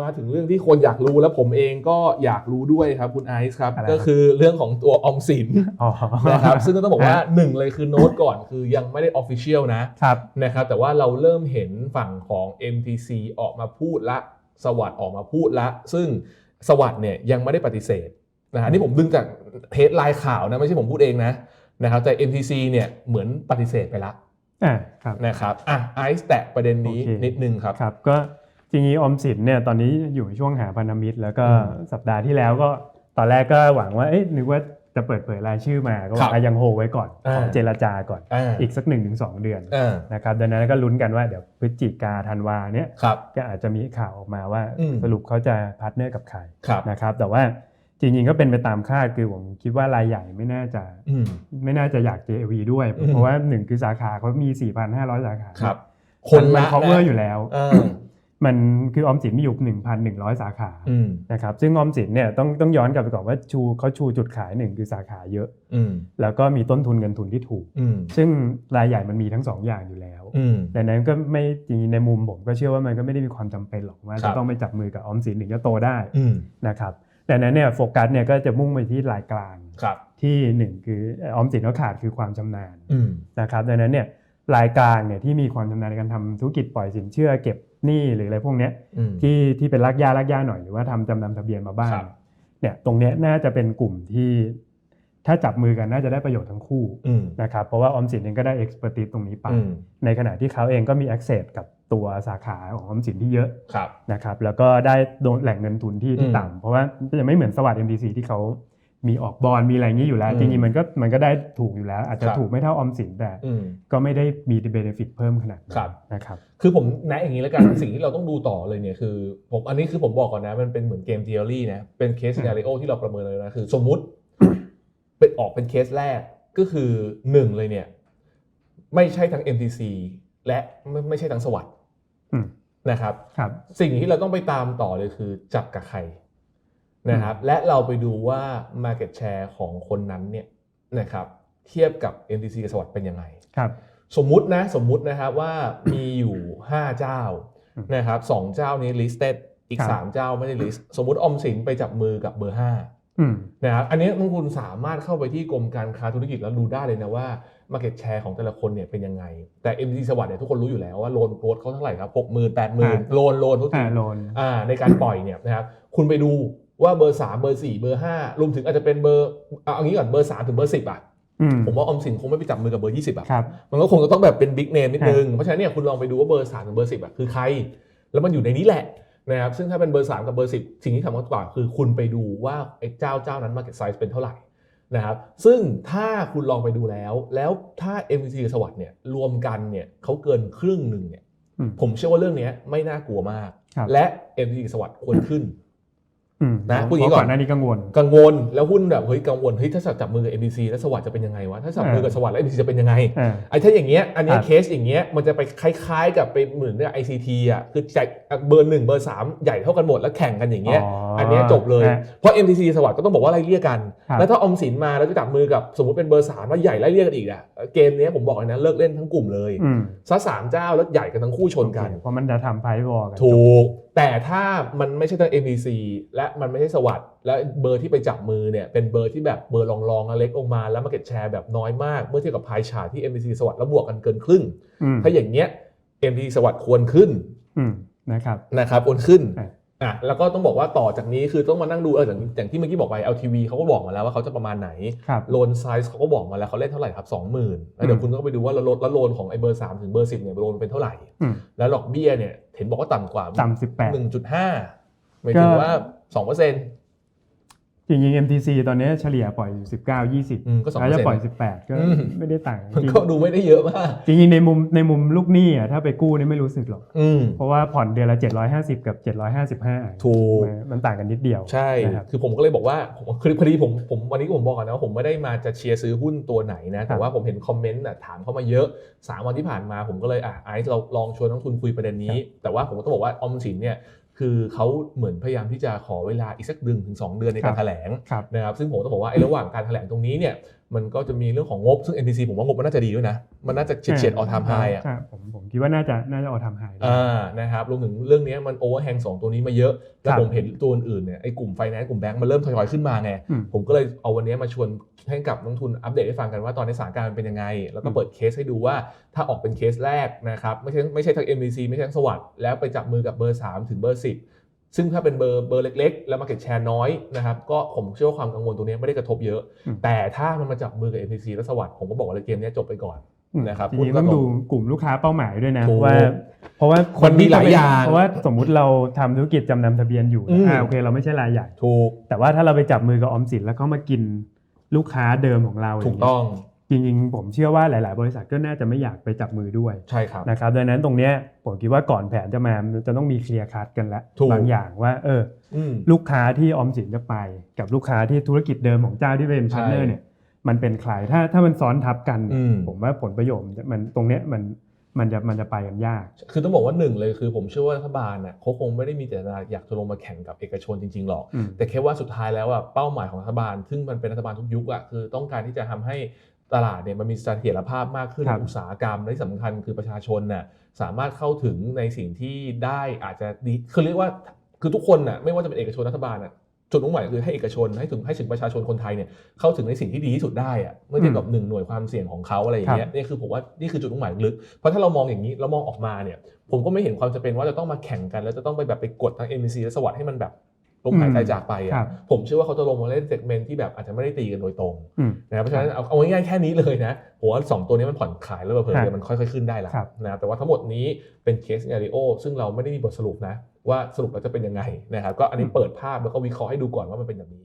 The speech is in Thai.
มาถึงเรื่องที่คนอยากรู้แล้วผมเองก็อยากรู้ด้วยครับคุณไอซ์ครับ อะไรครับ ก็คือเรื่องของตัวออมสินอ๋อนะครับซึ่งก็ต้องบอกว่าหนึ่งเลยคือโน้ตก่อนคือยังไม่ได้ออฟฟิเชียลนะครับ นะครับแต่ว่าเราเริ่มเห็นฝั่งของ MTC ออกมาพูดละ สวัสด์ออกมาพูดละ ซึ่งสวัสด์เนี่ยยังไม่ได้ปฏิเสธนะฮะนี่ผมดึงจากเทสไลน์ข่าวนะไม่ใช่ผมพูดเองนะนะครับแต่ MTC เนี่ยเหมือนปฏิเสธไปละอ่าครับ นะครับอะไอซ์แตะประเด็นนี้โอเค นิดนึงครับ ครับก็ จริงๆออมสินเนี่ยตอนนี้อยู่ในช่วงหาพันธมิตร แล้วก็อืมสัปดาห์ที่แล้วก็ตอนแรกก็หวังว่าเอ๊ะนึกว่าจะเปิดเผยรายชื่อมาก็ครับว่ายังโฮไว้ก่อนอ่าขอเจรจาก่อนอ่าอีกสัก1นถึงสเดือนอ่านะครับดังนั้นก็ลุ้นกันว่าเดี๋ยวพฤศจิกาธันวาเนี่ยครับก็อาจจะมีข่าวออกมาว่าอืมสรุปเขาจะพาร์ทเนอร์กับใครครับนะครับแต่ว่าจริงๆก็เป็นไปตามคาดคือผมคิดว่ารายใหญ่ไม่น่าจะอืมไม่น่าจะอยาก JLV ด้วยอืมเพราะว่าหนึ่งคือสาขาเขามี 4,500 สาขาครับคนมันละ cover นะอยู่แล้วอ่า มันคือออมสินมีอยู่ 1,100 สาขาอืมนะครับซึ่งออมสินเนี่ยต้องต้องย้อนกลับไปก่อนว่าชูเขาชูจุดขายหนึ่งคือสาขาเยอะอืมแล้วก็มีต้นทุนเงินทุนที่ถูกอืมซึ่งรายใหญ่มันมีทั้งสองอย่างอยู่แล้วอืมดังนั้นก็ไม่จริงๆในมุมผมก็เชื่อว่ามันก็ไม่ได้มีความจำเป็นหรอกว่าครัจะบต้องไปจับมือกับออมสินถึงจะโตได้อืมนะครับดังนั้นเนี่ยโฟกัสเนี่ยก็จะมุ่งไปที่รายกลางครับที่หนึ่งคือออมสินเขาขาดคือความชำนาญอืมนะครับดังนั้นเนี่ยรายกลางเนี่ยที่มีความชำนาญในการทำธุรกิจปล่อยสินเชื่อเก็บหนี้หรืออะไรพวกเนี้ยอืมที่ที่เป็นรากหญ้ารากหญ้าหน่อยหรือว่าทำจำนำทะเบียนมาบ้างครับเนี่ยตรงเนี้ยน่าจะเป็นกลุ่มที่ถ้าจับมือกันน่าจะได้ประโยชน์ทั้งคู่อืมนะครับเพราะว่าออมสินเองก็ได้ expertise ตรงนี้ไปอืมในขณะที่เขาเองก็มี access กับตัวสาขาของออมสินที่เยอะครับนะครับ แล้วก็ได้โดนแหล่งเงินทุนที่ที่อืมต่ำเพราะว่าจะไม่เหมือนสวัสด์ MDC ที่เขา มีออกบอลมีอะไรอย่างนี้อยู่แล้วอืมจริงๆมันก็มันก็ได้ถูกอยู่แล้ว อาจจะครับถูกไม่เท่าออมสินแต่อืมก็ไม่ได้มีเบนฟิตเพิ่มขนาดนั้นครับนะครับคือผมแนะอย่างนี้แล้วกันสิ่งที่เราต้องดูต่อเลยเนี่ยคือผมอันนี้คือผมบอกก่อนนะ มันเป็นเหมือนเกม t ท e o r y นะเป็นเคสอืมซีนารีโอที่เราประเมินเลยนะคือ สมมุติเป็นออกเป็นเคสแรกก็คือหนึ่งเลยเนี่ย ไม่ใช่ทั้ง MTC และไม่ไม่ใช่ทั้งสวัสด์อืมนะครับครับ สิ่งที่เราต้องไปตามต่อเลยคือจับกับใคร นะครับและเราไปดูว่า Market Share ของคนนั้นเนี่ยนะครับเทียบกับ MTC กับสวัสด์เป็นยังไงครับ สมมุตินะสมมุตินะครับว่ามีอยู่ 5 เจ้าอืมนะครับสองเจ้านี้ listed อีกครับ3เจ้าไม่ได้ list สมมุติออมสินไปจับมือกับเบอร์5อืมนะครับอันนี้นักคุณสามารถเข้าไปที่กรมการค้าธุรกิจแล้วดูได้เลยนะว่า market share ของแต่ละคนเนี่ยเป็นยังไง แต่ MT สวัสดิ์เนี่ยทุกคนรู้อยู่แล้วว่าโลนโกรดเขาเท่าไหร่ครับหกหมื่นแปดหมื่นอ่าโลนโลนทุกทีอ่าโลนอ่าในการปล่อยเนี่ยนะครับคุณไปดู ว่าเบอร์3เบอร์4เบอร์5รวมถึงอาจจะเป็นเบอร์เอาเอางี้ก่อนเบอร์3ถึงเบอร์10อะอืมผมว่าออมสินคงไม่ไปจับมือกับเบอร์20อะครับมันก็คงจะต้องแบบเป็นบิ๊กเนมนิดนึง เพราะฉะนั้นเนี่ยคุณลองไปดูว่าเบอร์3ถึงเบอร์10อะคือใคร แล้วมันอยู่ในนี้แหละนะครับซึ่งถ้าเป็นเบอร์3กับเบอร์10สิ่งที่สำคัญกว่าคือคุณไปดูว่าไอ้เจ้าเจ้านั้น market size เป็นเท่าไหร่นะครับซึ่งถ้าคุณลองไปดูแล้ว แล้วถ้า MVC กับสวัสด์เนี่ยรวมกันเนี่ยเขาเกินครึ่งหนึ่งเนี่ยอืมผมเชื่อว่าเรื่องเนี้ยไม่น่ากลัวมากครับและ MVC กับสวัสด์ควรขึ้นอืม นะพูดอย่างนี้เพราก่อนก่อนหน้านี้กังวลกังวลแล้วหุ้นแบบเฮ้ยกังวลเฮ้ยถ้าจับมือกับ MVC แล้วสวัสด์จะเป็นยังไงวะถ้าจับมือกับสวัสด์แล้ว MVC จะเป็นยังไงอ่าไอ้ถ้าอย่างเงี้ยอันเนี้ยครับเคสอย่างเงี้ยมันจะไปคล้ายๆ กับไปเหมือนเนี่ย ICT อะคือใจเบอร์หนึ่งเบอร์สามใหญ่เท่ากันหมดแล้วแข่งกันอย่างเงี้ยอันเนี้ยจบเลยฮะเพราะ MTC สวัสด์ก็ต้องบอกว่าไล่เลี่ยกันครับแล้วถ้าออมสินมาแล้วจะจับมือกับสมมติเป็นเบอร์สามแล้วใหญ่ไล่เลี่ยกันอีกอะเกมเนี้ยผมบอกเลยนะเลิกเล่นทั้งกลุ่มเลยอืมซะสามเจ้าแล้วใหญ่กันทั้งคู่ชนกันโอเคเพราะมันจะทำไพวอลกันถูก แต่ถ้ามันไม่ใช่ทั้ง MVC และมันไม่ใช่สวัสด์และเบอร์ที่ไปจับมือเนี่ยเป็นเบอร์ที่แบบเบอร์รองๆเล็กลงมาแล้ว market share แบบน้อยมาก เมื่อเทียบกับพายชาที่ MVC สวัสด์แล้วบวกกันเกินครึ่งอืมถ้าอย่างเงี้ย MVC สวัสด์ควรขึ้นอืมนะครับนะครับควรขึ้น อะอะแล้วก็ต้องบอกว่าต่อจากนี้คือต้องมานั่งดูเอออย่างอย่างที่เมื่อกี้บอกไป LTV เขาก็บอกมาแล้วว่าเขาจะประมาณไหนครับ โลนไซส์เขาก็บอกมาแล้วเขาเล่นเท่าไหร่ครับ20,000แล้วเดี๋ยวอืมคุณก็ไปดูว่าแล้วโลนแล้วโลนของไอ้เบอร์3ถึงเบอร์10เนี่ยโลนเป็นเท่าไหร่ อืมแล้วดอกเบี้ยเนี่ยเห็นบอกว่าต่ำกว่าต่ำสิบแปด หนึ่งจุดห้าหมายถึงก็ว่าสองเปอร์เซ็นต์ จริงๆ MTC ตอนนี้เฉลี่ยปล่อยอยู่สิบเก้ายี่สิบก็สองแล้วเปอร์จะเซ็นปล่อยต์สิบแปดก็อืมไม่ได้ต่างมันก็ดูไม่ได้เยอะมากจริงๆจริงๆ ในมุมในมุมลูกหนี้อะถ้าไปกู้นี่ไม่รู้สึกหรอกอืมเพราะว่าผ่อนเดือนละ 750 กับ 755 ถูก มันมันต่างกันนิดเดียว ใช่นะครับคือผมก็เลยบอกว่าผมคือพอดีผมผมวันนี้ผมบอกก่อนนะว่าผมไม่ได้มาจะเชียร์ซื้อหุ้นตัวไหนนะ แต่ว่าผมเห็นคอมเมนต์น่ะถามเข้ามาเยอะ 3 วันที่ผ่านมาผมก็เลยอะไอซ์เราลองชวนนักทุนคุยประเด็นนี้ แต่ว่าผมก็ต้องบอกว่าออมสินเนี่ย คือเขาเหมือนพยายามที่จะขอเวลาอีกสักเดือนถึง 2 เดือนในการครับแถลงครับนะครับซึ่งผมต้องบอกว่าไอ้ระหว่างการแถลงตรงนี้เนี่ยมันก็จะมีเรื่องของงบซึ่ง MTC ผมว่างบมันน่าจะดีด้วยนะ มันน่าจะเฉียดเฉียดออทามไฮอะใช่ผมผมคิดว่าน่าจะน่าจะออทามไฮอ่านะครับรวมถึงเรื่องนี้มันโอเวอร์แฮงสองตัวนี้มาเยอะ แล้วครับผมเห็นตัวอื่นๆเนี่ยไอ้กลุ่มไฟแนนซ์กลุ่มแบงก์มันเริ่มทยอยขึ้นมาไงอืมผมก็เลยเอาวันนี้มาชวนให้กับนักลงทุนอัปเดตให้ฟังกันว่าตอนนี้สถานการณ์มันเป็นยังไง แล้วก็อืมเปิดเคสให้ดูว่าถ้าออกเป็นเคสแรกนะครับไม่ใช่ไม่ใช่ทั้ง MVC ไม่ใช่ทั้งสวัสด์แล้วไปจับมือกับเบอร์ 3 ถึงเบอร์ 10 ซึ่งถ้าเป็นเบอร์เบอร์เล็ก ๆ แล้ว market share น้อยนะครับก็ผมเชื่อว่าความกังวลตรงนี้ไม่ได้กระทบเยอะอืมแต่ถ้ามันมาจับมือกับ MVC และสวัสด์ผมก็บอกว่าเลยเกมนี้จบไปก่อนอืมนะครับจริงๆต้องดูกลุ่มลูกค้าเป้าหมายด้วยนะถูกว่า เพราะว่าคมันมีหลายอย่างเพราะว่าสมมุติเราทำธุรกิจจำนำทะเบียนอยู่อืมอ่าโอเคเราไม่ใช่รายใหญ่ถูกแต่ว่าถ้าเราไปจับมือกับออมสินแล้วเขามากินลูกค้าเดิมของเราถูกต้อง จริงๆผมเชื่อว่าหลาย ๆ บริษัทก็น่าจะไม่อยากไปจับมือด้วยใช่ครับนะครับดังนั้นตรงเนี้ยผมคิดว่าก่อนแผนจะมามันจะต้องมีเคลียร์คัดกันแล้วถูกบางอย่างว่าเอออืมลูกค้าที่ออมสินจะไป กับลูกค้าที่ธุรกิจเดิมของเจ้าที่เป็นใช่พาร์ทเนอร์เนี่ยมันเป็นใครถ้าถ้ามันซ้อนทับกันอืมผมว่าผลประโยชน์มันตรงเนี้ยมันมันจะมันจะไปกันยาก คือต้องบอกว่าหนึ่งเลยคือผมเชื่อว่ารัฐบาลน่ะเขาคงไม่ได้มีเจตนาอยากจะลงมาแข่งกับเอกชนจริงๆหรอกอืมแต่แค่ว่าสุดท้ายแล้วอะเป้าหมายของรัฐบาล ซึ่งมันเป็นรัฐบาลทุกยุคอะคือต้องการที่จะทำให้ ตลาดเนี่ยมันมีเสถียรภาพมากขึ้นครัในบอุตสาหกรรมและที่สำคัญคือประชาชนน่ะสามารถเข้าถึงในสิ่งที่ได้อาจจะดีคือเรียกว่าคือทุกคนน่ะไม่ว่าจะเป็นเอกชนรัฐบาลน่ะจุดมุ่งหมายคือให้เอกชนให้ถึงให้ถึงประชาชนคนไทยเนี่ยเข้าถึงในสิ่งที่ดีที่สุดได้อะเมื่อเทียบกับหนึ่งหน่วยความเสี่ยงของเขาอะไรอย่างเงี้ยนี่คือผมว่านี่คือจุดมุ่งหมายลึกเพราะถ้าเรามองอย่างนี้เรามองออกมาเนี่ยผมก็ไม่เห็นความจำเป็นว่าจะต้องมาแข่งกัน แล้วจะต้องไปแบบไปกดทั้ง MBC และสวัสด์ให้มันแบบ ลมหายใจจากไปครัอะบผมเชื่อว่าเขาจะลงมาเล่นเซกเมนต์ที่แบบอาจจะไม่ได้ตีกันโดยตรงอืมนะครับเพราะฉะนั้นเอาเอาง่ายๆแค่นี้เลยนะผมว่าสองตัวนี้มันผ่อนคลายแล้วเผื่อครับๆเดี๋ยวมันค่อยๆขึ้นได้ละครับนะครับแต่ว่าทั้งหมดนี้เป็นเคส e น a r โอซึ่งเราไม่ได้มีบทสรุปนะ ว่าสรุปแล้วจะเป็นยังไงนะครับก็อันนี้เปิดภาพแล้วก็วิเคราะห์ให้ดูก่อนว่ามันเป็นอย่างนี้